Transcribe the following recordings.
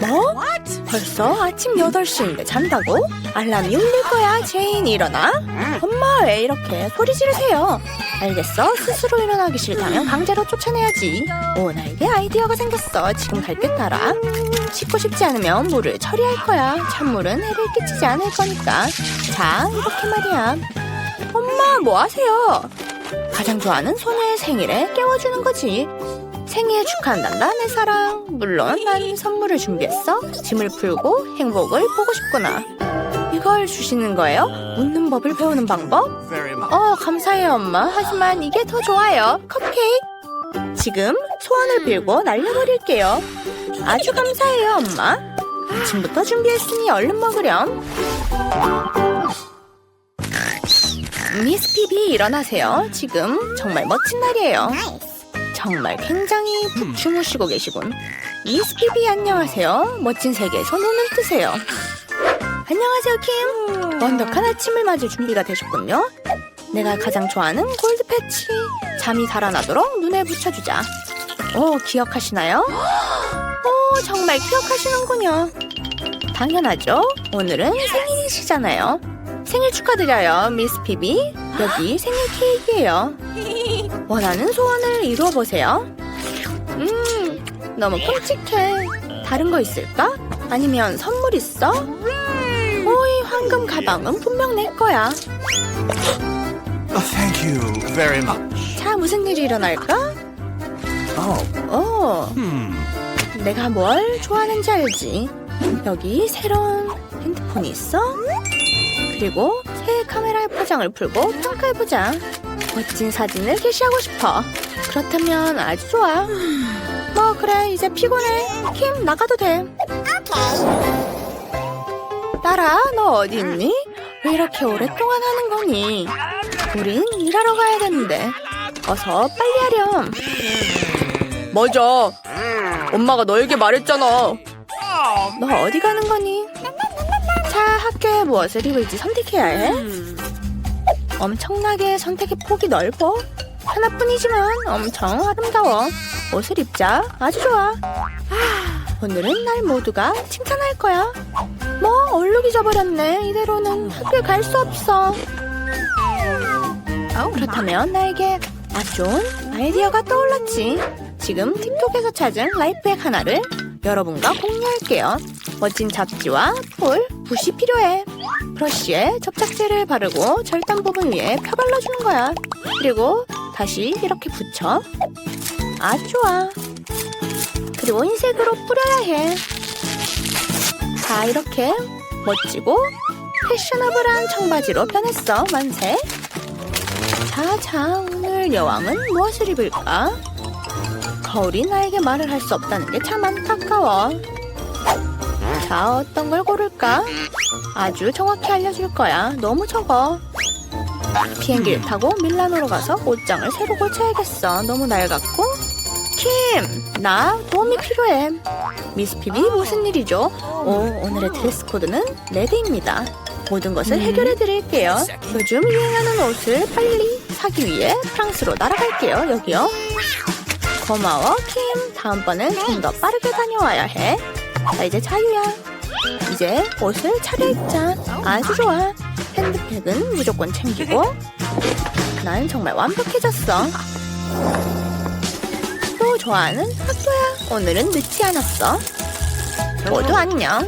뭐? 벌써 아침 8시인데 잔다고? 알람이 울릴 거야, 제인 일어나. 엄마 왜 이렇게 소리 지르세요? 알겠어, 스스로 일어나기 싫다면 강제로 쫓아내야지. 오, 나에게 아이디어가 생겼어. 지금 갈게 따라. 씻고 싶지 않으면 물을 처리할 거야. 찬물은 해를 끼치지 않을 거니까. 자, 이렇게 말이야. 엄마, 뭐 하세요? 가장 좋아하는 소녀의 생일에 깨워주는 거지. 생일 축하한단다, 내 사랑. 물론 난 선물을 준비했어. 짐을 풀고 행복을 보고 싶구나. 이걸 주시는 거예요? 웃는 법을 배우는 방법? 어, 감사해요, 엄마. 하지만 이게 더 좋아요. 컵케이크. 지금 소원을 빌고 날려버릴게요. 아주 감사해요, 엄마. 아침부터 준비했으니 얼른 먹으렴. 미스 피비 일어나세요. 지금 정말 멋진 날이에요. 정말 굉장히 푹 주무시고 계시군. 미스 피비 안녕하세요. 멋진 세계에서 노는 뜨세요. 안녕하세요, 킴. 완벽한 아침을 맞을 준비가 되셨군요. 내가 가장 좋아하는 골드 패치. 잠이 달아나도록 눈에 붙여주자. 오, 기억하시나요? 오, 정말 기억하시는군요. 당연하죠. 오늘은 생일이시잖아요. 생일 축하드려요, 미스 피비. 여기 생일 케이크예요. 원하는 소원을 이루어 보세요. 음, 너무 끔찍해. 다른 거 있을까? 아니면 선물 있어? 오이 황금 가방은 분명 내 거야. Thank you very much. 자, 무슨 일이 일어날까? Oh, 오, hmm. 내가 뭘 좋아하는지 알지? 여기 새로운 핸드폰이 있어? 그리고 새 카메라의 포장을 풀고 평가해보자. 멋진 사진을 게시하고 싶어. 그렇다면 아주 좋아. 뭐 그래 이제 피곤해. 킴 나가도 돼. 딸아 너 어디 있니? 왜 이렇게 오랫동안 하는 거니? 우린 일하러 가야 되는데. 어서 빨리 하렴. 맞아. 엄마가 너에게 말했잖아. 너 어디 가는 거니? 자, 학교에 무엇을 입을지 선택해야 해. 엄청나게 선택의 폭이 넓어. 하나뿐이지만 엄청 아름다워. 옷을 입자. 아주 좋아. 아, 오늘은 날 모두가 칭찬할 거야. 뭐, 얼룩이 져버렸네. 이대로는 학교에 갈 수 없어. 그렇다면 나에게 아주 좋은 아이디어가 떠올랐지. 지금 틱톡에서 찾은 라이프액 하나를 여러분과 공유할게요. 멋진 잡지와 폴, 붓이 필요해. 브러쉬에 접착제를 바르고 절단 부분 위에 펴발라주는 거야. 그리고 다시 이렇게 붙여. 아주 좋아. 그리고 흰색으로 뿌려야 해. 자, 이렇게 멋지고 패셔너블한 청바지로 변했어. 만세. 자, 자, 오늘 여왕은 무엇을 입을까? 거울이 나에게 말을 할 수 없다는 게 참 안타까워. 자, 어떤 걸 고를까? 아주 정확히 알려줄 거야. 너무 적어. 비행기를 타고 밀라노로 가서 옷장을 새로 고쳐야겠어. 너무 낡았고. 킴! 나 도움이 필요해. 미스 피비 무슨 일이죠? 오, 오늘의 드레스 코드는 레드입니다. 모든 것을 해결해 드릴게요. 요즘 유행하는 옷을 빨리 사기 위해 프랑스로 날아갈게요. 여기요. 고마워, 킴. 다음번엔 좀 더 빠르게 다녀와야 해. 자, 이제 자유야. 이제 옷을 차려입자. 아주 좋아. 핸드백은 무조건 챙기고. 난 정말 완벽해졌어. 또 좋아하는 학교야. 오늘은 늦지 않았어. 모두 안녕.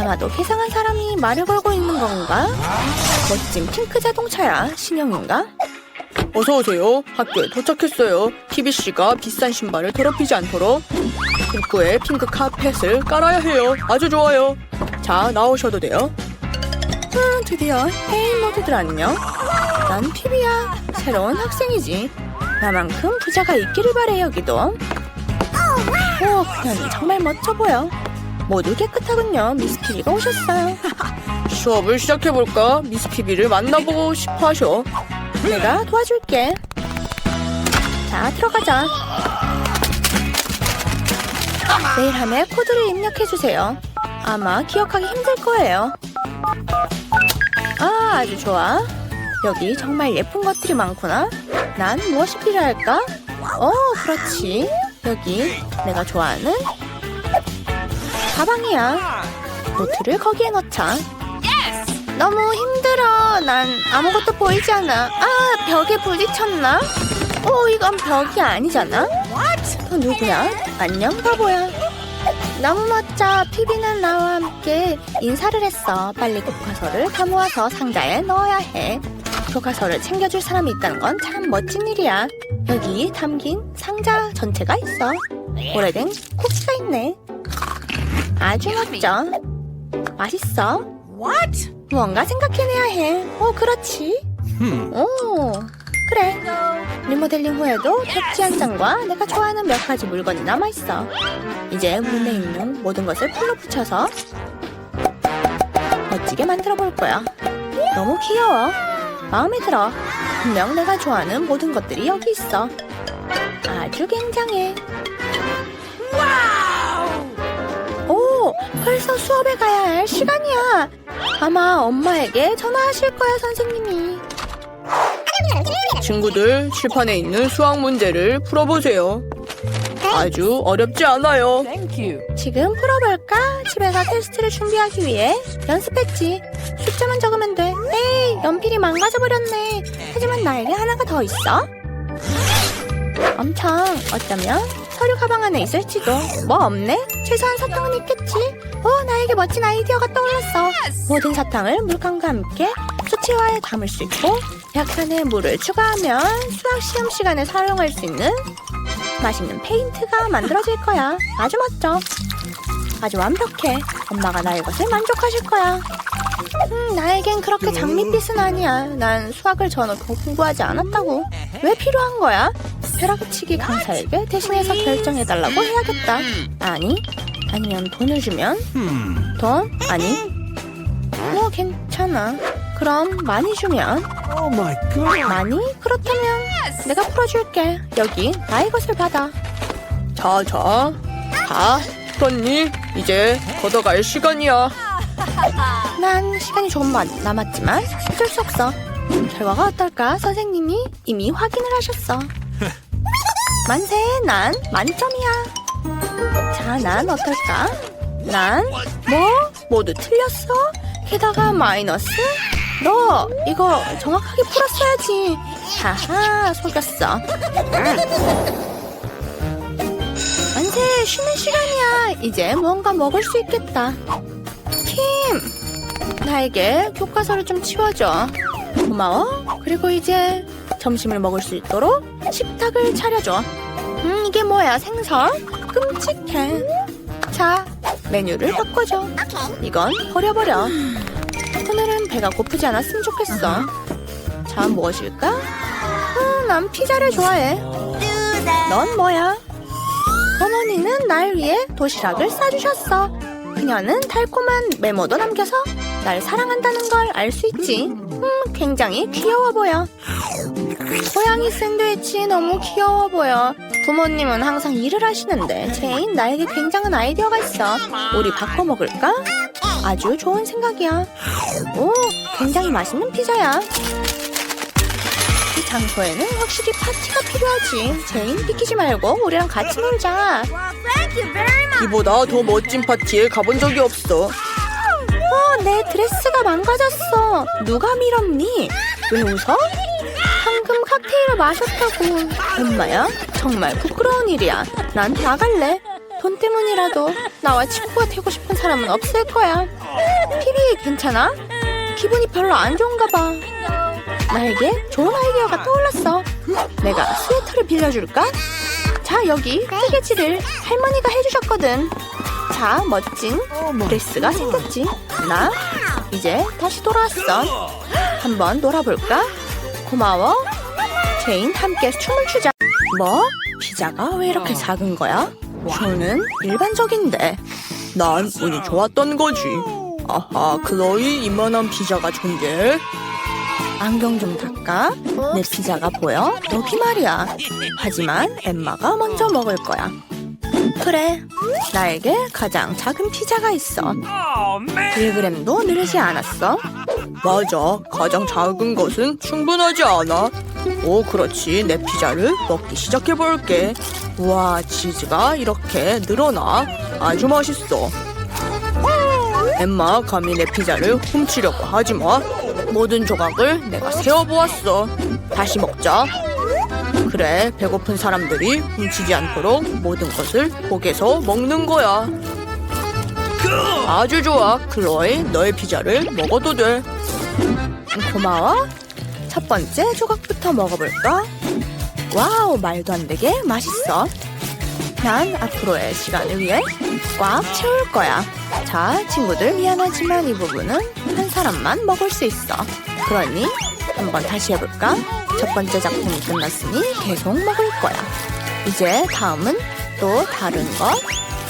아마도 계상한 사람이 말을 걸고 있는 건가? 멋진 핑크 자동차야. 신형인가? 어서 오세요. 학교에 도착했어요. TV 씨가 비싼 신발을 더럽히지 않도록 입구에 핑크 카펫을 깔아야 해요. 아주 좋아요. 자, 나오셔도 돼요. 음, 드디어 헤이 모두들 안녕. 난 피비야. 새로운 학생이지. 나만큼 부자가 있기를 바래 여기도. 오, 그녀는 정말 멋져 보여. 모두 깨끗하군요. 미스 피비가 오셨어요. 수업을 시작해볼까? 미스 피비를 만나보고 싶어 하셔. 내가 도와줄게. 자, 들어가자. 내일 함에 코드를 입력해주세요. 아마 기억하기 힘들 거예요. 아, 아주 좋아. 여기 정말 예쁜 것들이 많구나. 난 무엇이 필요할까? 어, 그렇지. 여기 내가 좋아하는 가방이야. 노트를 거기에 넣자. 너무 힘들어. 난 아무것도 보이지 않아. 아, 벽에 부딪혔나? 어, 이건 벽이 아니잖아. 너 누구야? 안녕, 바보야. 너무 멋져. 피비는 나와 함께 인사를 했어. 빨리 교과서를 다 모아서 상자에 넣어야 해. 교과서를 챙겨줄 사람이 있다는 건 참 멋진 일이야. 여기 담긴 상자 전체가 있어. 오래된 쿠키가 있네. 아주 멋져. 맛있어. 무 언가 생각해내야 해. 오, 그렇지. 오, 그래. 리모델링 후에도 택지 한 장과 내가 좋아하는 몇 가지 물건이 남아있어. 이제 문에 있는 모든 것을 풀로 붙여서 멋지게 만들어 볼 거야. 너무 귀여워. 마음에 들어. 분명 내가 좋아하는 모든 것들이 여기 있어. 아주 굉장해. 오, 벌써 수업에 가야 할 시간이야. 아마 엄마에게 전화하실 거야, 선생님이. 친구들, 칠판에 있는 수학 문제를 풀어보세요. 아주 어렵지 않아요. 지금 풀어볼까? 집에 서 테스트를 준비하기 위해 연습했지. 숫자만 적으면 돼. 에이, 연필이 망가져버렸네. 하지만 나에게 하나가 더 있어. 엄청 어쩌면 서류 가방 안에 있을지도. 뭐 없네? 최소한 사탕은 있겠지. 오, 나에게 멋진 아이디어가 떠올랐어. 모든 사탕을 물감과 함께 수치화에 담을 수 있고 약간의 물을 추가하면 수학 시험 시간에 사용할 수 있는 맛있는 페인트가 만들어질 거야. 아주 멋져. 아주 완벽해. 엄마가 나의 것을 만족하실 거야. 음, 나에겐 그렇게 장밋빛은 아니야. 난 수학을 전혀 공부하지 않았다고. 왜 필요한 거야? 벼락치기 강사에게 대신해서 결정해달라고 해야겠다. 아니, 아니면 돈을 주면? 돈? 아니. 뭐 괜찮아. 그럼 많이 주면? Oh my god. 많이? 그렇다면 내가 풀어줄게. 여기 나의 것을 받아. 자, 자. 다 풀었니? 이제 걷어갈 시간이야. 난 시간이 조금 마- 남았지만 어쩔 수 없어. 결과가 어떨까? 선생님이 이미 확인을 하셨어. 만세, 난 만점이야. 자, 난 어떨까? 난 뭐? 모두 틀렸어? 게다가 마이너스? 너 이거 정확하게 풀었어야지. 하하, 속였어. 만세, 쉬는 시간이야. 이제 뭔가 먹을 수 있겠다. 킴! 나에게 교과서를 좀 치워줘. 고마워. 그리고 이제 점심을 먹을 수 있도록 식탁을 차려줘. 음, 이게 뭐야, 생선? 끔찍해. 자, 메뉴를 바꿔줘. 이건 버려버려. 오늘은 배가 고프지 않았으면 좋겠어. 자, 무엇일까? 음, 난 피자를 좋아해. 넌 뭐야? 어머니는 날 위해 도시락을 싸주셨어. 그녀는 달콤한 메모도 남겨서 날 사랑한다는 걸 알 수 있지. 음, 굉장히 귀여워 보여. 고양이 샌드위치 너무 귀여워 보여. 부모님은 항상 일을 하시는데 제인 나에게 굉장한 아이디어가 있어. 우리 바꿔 먹을까? 아주 좋은 생각이야. 오, 굉장히 맛있는 피자야. 이 장소에는 확실히 파티가 필요하지. 제인 비키지 말고 우리랑 같이 놀자. 이보다 더 멋진 파티에 가본 적이 없어. 어, 내 드레스가 망가졌어. 누가 밀었니? 왜 웃어? 칵테일을 마셨다고. 엄마야? 정말 부끄러운 일이야. 난 나갈래. 돈 때문이라도 나와 친구가 되고 싶은 사람은 없을 거야. 피비 괜찮아? 기분이 별로 안 좋은가 봐. 나에게 좋은 아이디어가 떠올랐어. 내가 스웨터를 빌려줄까? 자, 여기 뜨개질을 할머니가 해주셨거든. 자, 멋진 드레스가 생겼지. 나 이제 다시 돌아왔어. 한번 놀아볼까? 고마워. 제인 함께 춤을 추자. 뭐? 피자가 왜 이렇게 작은 거야? 저는 일반적인데. 난 운이 좋았던 거지. 아하, 클로이 이만한 피자가 존재해? 안경 좀 닦아. 내 피자가 보여? 여기 말이야. 하지만 엠마가 먼저 먹을 거야. 그래. 나에게 가장 작은 피자가 있어. 1g도 늘지 않았어. 맞아. 가장 작은 것은 충분하지 않아. 오, 그렇지. 내 피자를 먹기 시작해볼게. 우와, 치즈가 이렇게 늘어나. 아주 맛있어. 엠마, 감히 내 피자를 훔치려고 하지 마. 모든 조각을 내가 세어보았어. 다시 먹자. 그래, 배고픈 사람들이 훔치지 않도록 모든 것을 포개서 먹는 거야. 아주 좋아, 클로이. 너의 피자를 먹어도 돼. 고마워. 첫 번째 조각부터 먹어볼까? 와우, 말도 안 되게 맛있어. 난 앞으로의 시간을 위해 꽉 채울 거야. 자, 친구들 미안하지만 이 부분은 한 사람만 먹을 수 있어. 그러니 한번 다시 해볼까? 첫 번째 작품이 끝났으니 계속 먹을 거야. 이제 다음은 또 다른 것.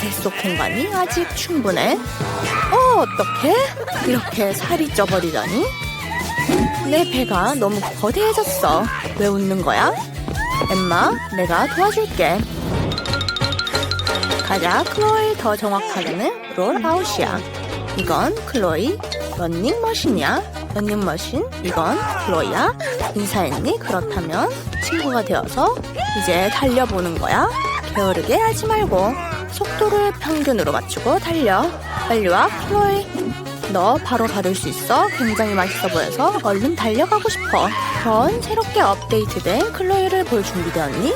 뱃속 공간이 아직 충분해. 어, 어떡해? 이렇게 살이 쪄버리다니? 내 배가 너무 거대해졌어. 왜 웃는 거야? 엠마, 내가 도와줄게. 가자, 클로이 더 정확하게는 롤아웃이야. 이건 클로이 런닝머신이야. 런닝머신, 이건 클로이야. 인사했니? 그렇다면 친구가 되어서 이제 달려보는 거야. 게으르게 하지 말고 속도를 평균으로 맞추고 달려. 빨리 와, 클로이. 너 바로 받을 수 있어? 굉장히 맛있어 보여서 얼른 달려가고 싶어. 그런 새롭게 업데이트된 클로이를 볼 준비되었니?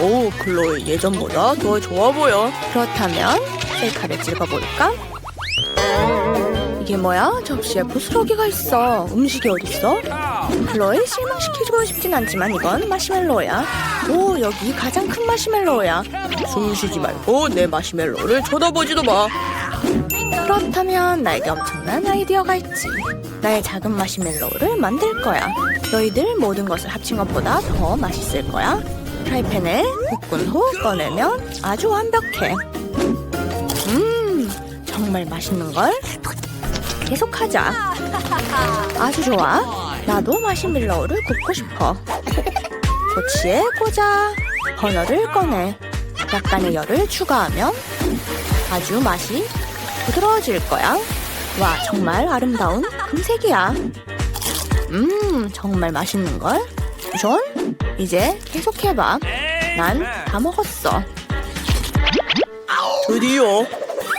오, 클로이 예전보다 더 좋아 보여. 그렇다면 셀카를 찍어볼까? 이게 뭐야? 접시에 부스러기가 있어. 음식이 어딨어? 클로이 실망시키고 싶진 않지만 이건 마시멜로야. 오, 여기 가장 큰 마시멜로야. 숨 쉬지 말고 내 마시멜로를 쳐다보지도 마. 그렇다면 나에게 엄청난 아이디어가 있지. 나의 작은 마시멜로우를 만들 거야. 너희들 모든 것을 합친 것보다 더 맛있을 거야. 프라이팬에 볶은 후 꺼내면 아주 완벽해. 음, 정말 맛있는 걸? 계속하자. 아주 좋아. 나도 마시멜로우를 굽고 싶어. 토치에 꽂아. 버너를 꺼내. 약간의 열을 추가하면 아주 맛이 부드러워질 거야. 와, 정말 아름다운 금색이야. 음, 정말 맛있는걸? 존, 이제 계속해봐. 난 다 먹었어. 드디어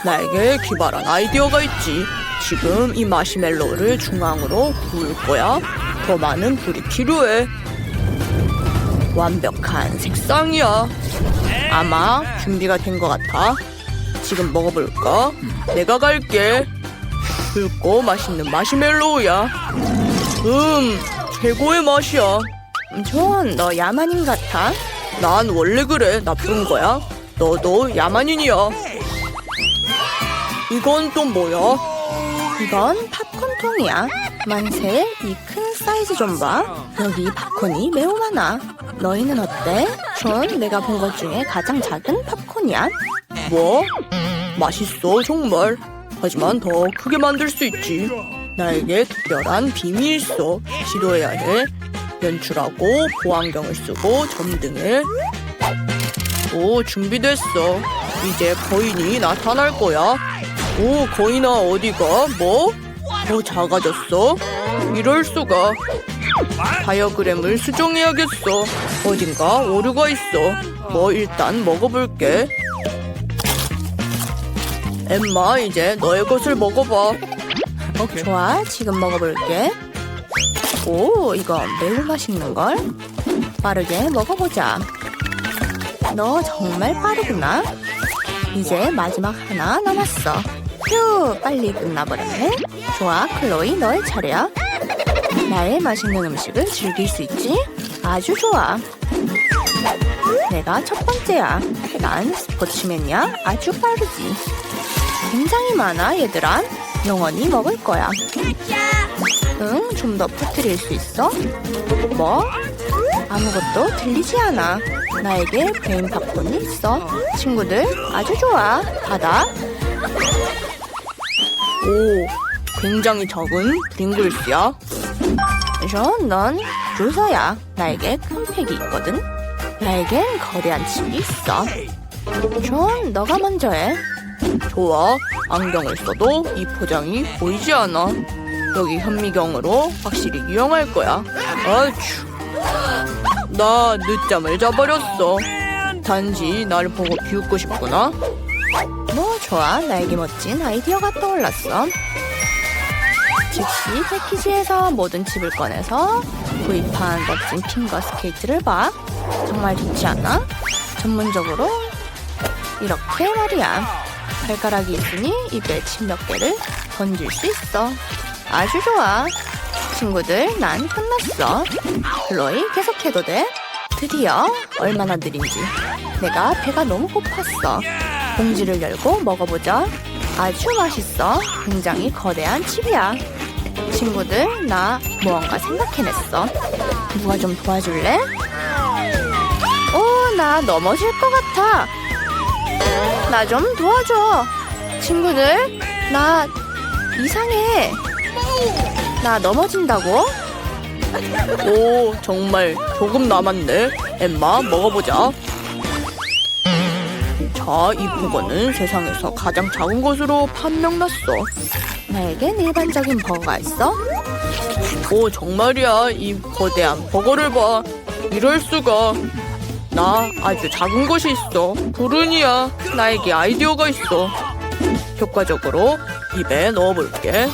나에게 기발한 아이디어가 있지. 지금 이 마시멜로를 중앙으로 구울 거야. 더 많은 불이 필요해. 완벽한 색상이야. 아마 준비가 된 것 같아. 지금 먹어볼까? 내가 갈게. 붉고 맛있는 마시멜로우야. 음, 최고의 맛이야. 존, 너 야만인 같아. 난 원래 그래. 나쁜 거야. 너도 야만인이야. 이건 또 뭐야? 이건 팝콘통이야. 만세, 이 큰 사이즈 좀 봐. 여기 팝콘이 매우 많아. 너희는 어때? 존, 내가 본 것 중에 가장 작은 팝콘이야. 뭐? 맛있어, 정말. 하지만 더 크게 만들 수 있지. 나에게 특별한 비밀이 있어. 시도해야 해. 연출하고 보안경을 쓰고 점등을. 오, 준비됐어. 이제 거인이 나타날 거야. 오, 거인아 어디가? 뭐? 더 작아졌어? 이럴 수가. 다이어그램을 수정해야겠어. 어딘가 오류가 있어. 뭐 일단 먹어볼게. 엠마 이제 너의 것을 먹어봐. 좋아, 지금 먹어볼게. 오, 이거 매우 맛있는걸? 빠르게 먹어보자. 너 정말 빠르구나. 이제 마지막 하나 남았어. 휴, 빨리 끝나버렸네. 좋아, 클로이, 너의 차례야. 나의 맛있는 음식을 즐길 수 있지? 아주 좋아. 내가 첫 번째야. 난 스포츠맨이야. 아주 빠르지. 굉장히 많아, 얘들아. 영원히 먹을 거야. 응, 좀 더 퍼뜨릴 수 있어? 뭐? 아무것도 들리지 않아. 나에게 베인 팝콘이 있어. 친구들, 아주 좋아. 받아. 오, 굉장히 적은 브링글스야. 존, 넌 루서야. 나에게 큰 팩이 있거든. 나에겐 거대한 칩이 있어. 존, 너가 먼저 해. 좋아. 안경을 써도 이 포장이 보이지 않아. 여기 현미경으로 확실히 유용할 거야. 아휴. 나 늦잠을 자버렸어. 단지 나를 보고 비웃고 싶구나. 뭐 좋아, 나에게 멋진 아이디어가 떠올랐어. 즉시 패키지에서 모든 칩을 꺼내서 구입한 멋진 핑거 스케이트를 봐. 정말 좋지 않아? 전문적으로 이렇게 말이야. 발가락이 있으니 입에 침몇 개를 던질 수 있어. 아주 좋아. 친구들, 난 끝났어. 플로이 계속해도 돼? 드디어 얼마나 느린지. 내가 배가 너무 고팠어. 봉지를 열고 먹어보자. 아주 맛있어. 굉장히 거대한 칩이야. 친구들, 나 무언가 생각해냈어. 누가 좀 도와줄래? 오, 나 넘어질 것 같아. 나 좀 도와줘. 친구들, 나 이상해. 나 넘어진다고? 오, 정말 조금 남았네. 엠마, 먹어보자. 자, 이 버거는 세상에서 가장 작은 것으로 판명났어. 나에겐 일반적인 버거가 있어? 오, 정말이야. 이 거대한 버거를 봐. 이럴 수가. 나 아주 작은 것이 있어. 불운이야. 나에게 아이디어가 있어. 효과적으로 입에 넣어볼게.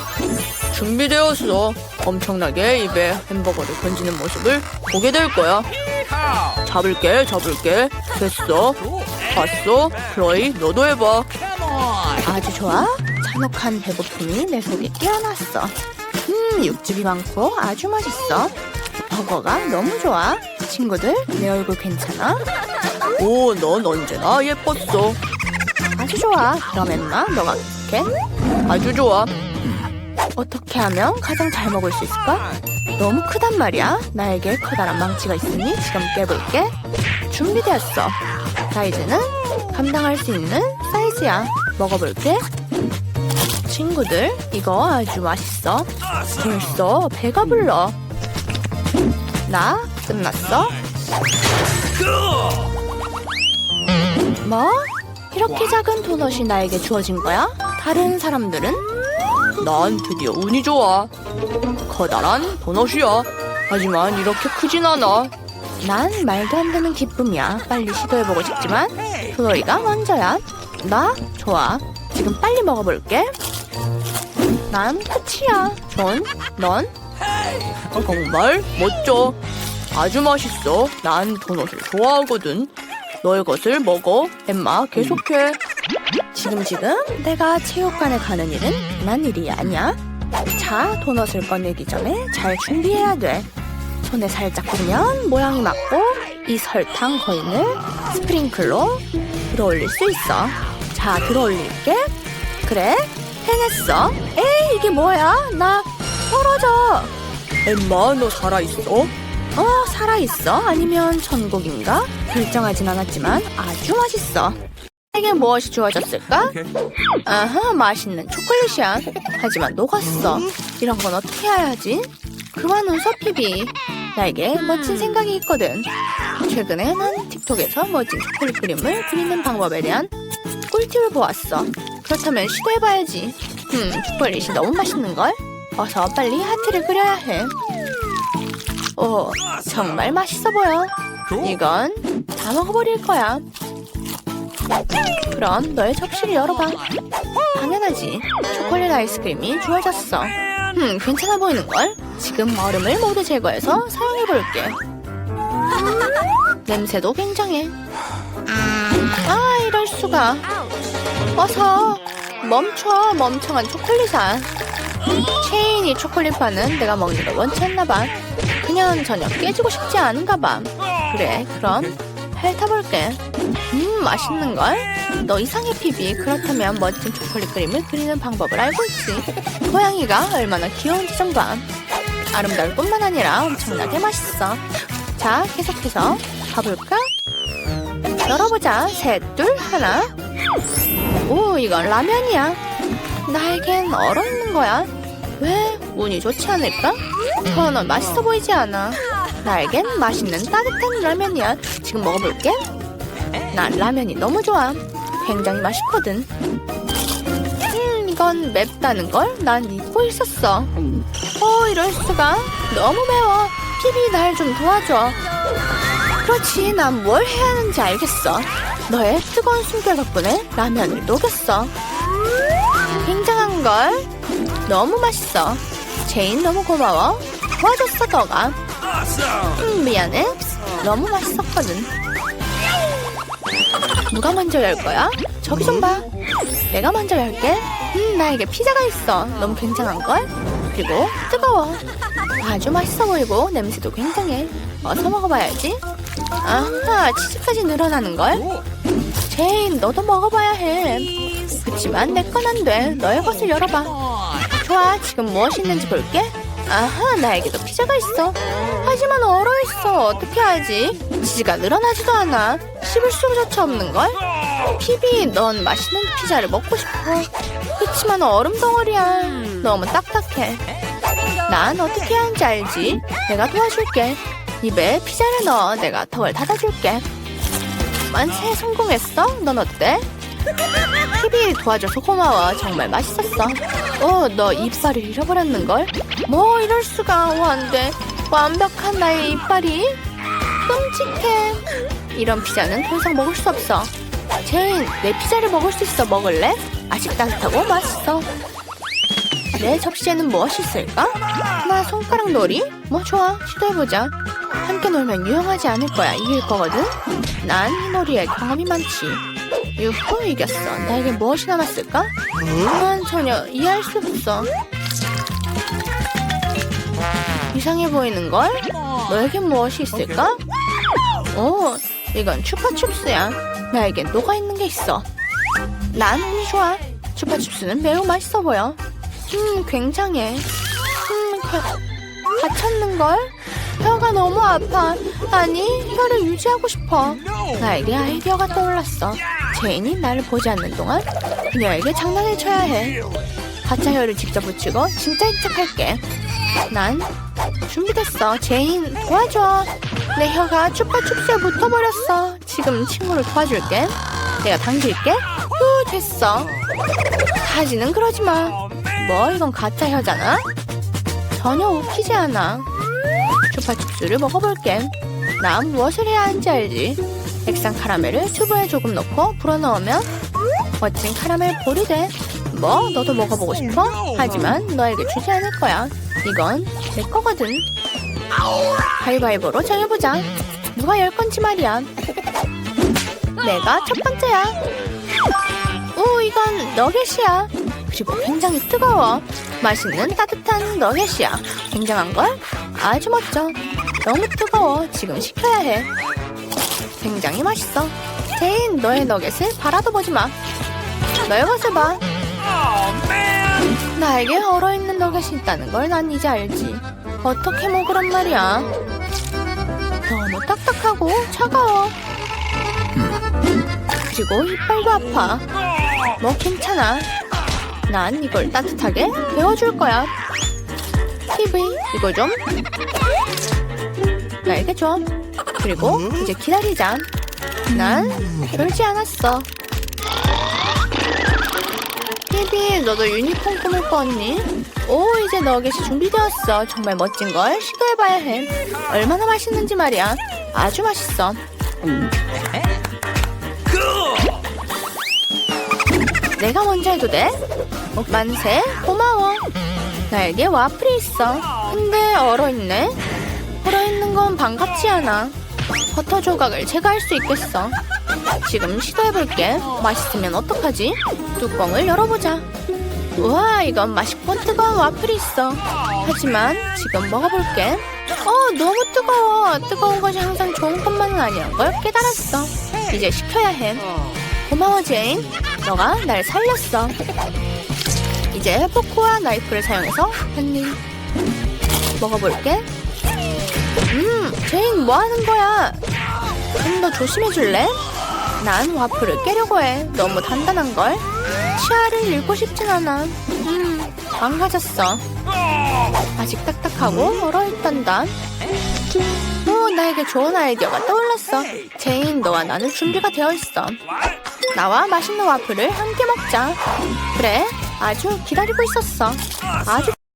준비되었어. 엄청나게 입에 햄버거를 던지는 모습을 보게 될 거야. 잡을게, 잡을게. 됐어. 봤어? 플로이, 너도 해봐. 아주 좋아. 잔혹한 배고픔이 내 속에 깨어났어. 음, 육즙이 많고 아주 맛있어. 버거가 너무 좋아. 친구들, 내 얼굴 괜찮아? 오, 넌 언제나 예뻤어. 아주 좋아. 그럼 엠마, 너가 해? 아주 좋아. 어떻게 하면 가장 잘 먹을 수 있을까? 너무 크단 말이야. 나에게 커다란 망치가 있으니 지금 깨볼게. 준비되었어. 사이즈는 감당할 수 있는 사이즈야. 먹어볼게. 친구들, 이거 아주 맛있어. 벌써 배가 불러. 나 끝났어? 뭐? 이렇게 작은 도넛이 나에게 주어진 거야? 다른 사람들은? 난 드디어 운이 좋아. 커다란 도넛이야. 하지만 이렇게 크진 않아. 난 말도 안 되는 기쁨이야. 빨리 시도해보고 싶지만 플로이가 먼저야. 나? 좋아. 지금 빨리 먹어볼게. 난 끝이야. 존, 넌? 정말 멋져. 아주 맛있어. 난 도넛을 좋아하거든. 너의 것을 먹어. 엠마, 계속해. 지금 지금 내가 체육관에 가는 일은 난 일이 아니야. 자, 도넛을 꺼내기 전에 잘 준비해야 돼. 손에 살짝 보면 모양이 맞고 이 설탕 거인을 스프링클로 들어올릴 수 있어. 자, 들어올릴게. 그래, 해냈어. 에이, 이게 뭐야? 나 떨어져. 엠마, 너 살아있어? 어, 살아있어? 아니면 천국인가? 결정하진 않았지만 아주 맛있어. 내게 무엇이 주어졌을까? 아하, 맛있는 초콜릿이야. 하지만 녹았어. 이런 건 어떻게 해야 하지? 그만 웃어, 피비. 나에게 멋진 생각이 있거든. 최근에 난 틱톡에서 멋진 초콜릿 그림을 그리는 방법에 대한 꿀팁을 보았어. 그렇다면 시도해봐야지. 음, 초콜릿이 너무 맛있는걸? 어서 빨리 하트를 그려야 해. 오, 정말 맛있어 보여. 이건 다 먹어버릴 거야. 그럼 너의 접시를 열어봐. 당연하지. 초콜릿 아이스크림이 주어졌어. 음, 괜찮아 보이는걸? 지금 얼음을 모두 제거해서 사용해볼게. 냄새도 굉장해. 아, 이럴 수가. 어서 멈춰, 멈청한 초콜릿아. 체인이 초콜릿파는 내가 먹는 걸 원치 않나봐. 그냥 전혀 깨지고 싶지 않은가 봐. 그래, 그럼 핥아볼게. 음, 맛있는걸? 너 이상해, 피비. 그렇다면 멋진 초콜릿 그림을 그리는 방법을 알고 있지. 고양이가 얼마나 귀여운지 좀 봐. 아름다울 뿐만 아니라 엄청나게 맛있어. 자, 계속해서 가볼까? 열어보자. 셋, 둘, 하나. 오, 이건 라면이야. 나에겐 얼어있는 거야. 왜? 운이 좋지 않을까? 저는 맛있어 보이지 않아. 나에겐 맛있는 따뜻한 라면이야. 지금 먹어볼게. 난 라면이 너무 좋아. 굉장히 맛있거든. 음, 이건 맵다는 걸 난 잊고 있었어. 어, 이럴 수가. 너무 매워. 피비 날 좀 도와줘. 그렇지, 난 뭘 해야 하는지 알겠어. 너의 뜨거운 숨결 덕분에 라면을 녹였어. 굉장한 걸. 너무 맛있어. 제인 너무 고마워. 도와줬어 너가. 음, 미안해. 너무 맛있었거든. 누가 먼저 열 거야? 저기 좀 봐. 내가 먼저 열게. 음, 나에게 피자가 있어. 너무 굉장한 걸. 그리고 뜨거워. 아주 맛있어 보이고 냄새도 굉장해. 어서 먹어봐야지. 아하, 치즈까지 늘어나는 걸. 제인, 너도 먹어봐야 해. 그치만 내 건 안 돼. 너의 것을 열어봐. 좋아, 지금 무엇이 있는지 볼게. 아하, 나에게도 피자가 있어. 하지만 얼어있어. 어떻게 하지? 치즈가 늘어나지도 않아. 씹을 수조차 없는걸? 피비, 넌 맛있는 피자를 먹고 싶어. 그치만 얼음 덩어리야. 너무 딱딱해. 난 어떻게 하는지 알지? 내가 도와줄게. 입에 피자를 넣어 내가 턱을 닫아줄게. 만세 성공했어? 넌 어때? 피비 도와줘서 고마워. 정말 맛있었어. 어, 너 이빨을 잃어버렸는걸? 뭐 이럴 수가. 어, 안 돼. 완벽한 나의 이빨이. 끔찍해. 이런 피자는 더 이상 먹을 수 없어. 제인, 내 피자를 먹을 수 있어. 먹을래? 아직 따뜻하고 맛있어. 내 접시에는 무엇이 있을까? 나 손가락 놀이? 뭐 좋아, 시도해보자. 함께 놀면 유용하지 않을 거야. 이길 거거든. 난이 놀이에 경험이 많지. 유후, 이겼어. 나에게 무엇이 남았을까? 난 전혀 이해할 수 없어. 이상해 보이는 걸? 너에겐 무엇이 있을까? 오, 이건 추파춥스야. 나에겐 녹아 있는 게 있어. 난 운이 좋아. 추파춥스는 매우 맛있어 보여. 음, 굉장해. 음, 겨, 다쳤는걸? 혀가 너무 아파. 아니, 혀를 유지하고 싶어. 나에게 아이디어가 떠올랐어. 제인이 나를 보지 않는 동안 그녀에게 장난을 쳐야 해. 가짜 혀를 직접 붙이고 진짜인 척할게. 난 준비됐어. 제인, 도와줘. 내 혀가 추파춥스에 붙어버렸어. 지금 친구를 도와줄게. 내가 당길게. 후, 됐어. 다지는 그러지 마. 뭐, 이건 가짜 혀잖아? 전혀 웃기지 않아. 추파춥스를 먹어볼게. 난 무엇을 해야 하는지 알지? 액상 카라멜을 튜브에 조금 넣고 불어넣으면 멋진 카라멜 볼이 돼. 뭐, 너도 먹어보고 싶어? 하지만 너에게 주지 않을 거야. 이건 내 거거든. 가위바위보로 정해보자. 누가 열 건지 말이야. 내가 첫 번째야. 오, 이건 너겟이야. 그리고 굉장히 뜨거워. 맛있는 따뜻한 너겟이야. 굉장한 걸? 아주 멋져. 너무 뜨거워. 지금 식혀야 해. 굉장히 맛있어. 제인, 너의 너겟을 바라도 보지 마. 너의 것을 봐. 나에게 얼어있는 너겟이 있다는 걸 난 이제 알지. 어떻게 먹으란 말이야. 너무 딱딱하고 차가워. 그리고 이빨도 아파. 뭐 괜찮아. 난 이걸 따뜻하게 데워줄 거야. TV, 이거 좀. 나에게 줘. 그리고 이제 기다리자. 난 졸지 않았어. TV, 너도 유니콘 꾸밀 거 없니? 오, 이제 너겟이 준비되었어. 정말 멋진 걸 시도해봐야 해. 얼마나 맛있는지 말이야. 아주 맛있어. 내가 먼저 해도 돼? 어, 만세, 고마워. 나에게 와플이 있어. 근데 얼어있네. 얼어있는 건 반갑지 않아. 버터 조각을 제거할 수 있겠어. 지금 시도해볼게. 맛있으면 어떡하지? 뚜껑을 열어보자. 우와, 이건 맛있고 뜨거운 와플이 있어. 하지만 지금 먹어볼게. 어, 너무 뜨거워. 뜨거운 것이 항상 좋은 것만은 아니란 걸 깨달았어. 이제 식혀야 해. 고마워, 제인. 너가 날 살렸어. 이제 포크와 나이프를 사용해서 한 입 먹어볼게. 음, 제인 뭐 하는 거야? 좀 더 조심해 줄래? 난 와플을 깨려고 해. 너무 단단한 걸. 치아를 잃고 싶진 않아. 음, 망가졌어. 아직 딱딱하고 얼어있단다. 오, 나에게 좋은 아이디어가 떠올랐어. 제인, 너와 나는 준비가 되어 있어. 나와 맛있는 와플을 함께 먹자. 그래, 아주 기다리고 있었어. 아주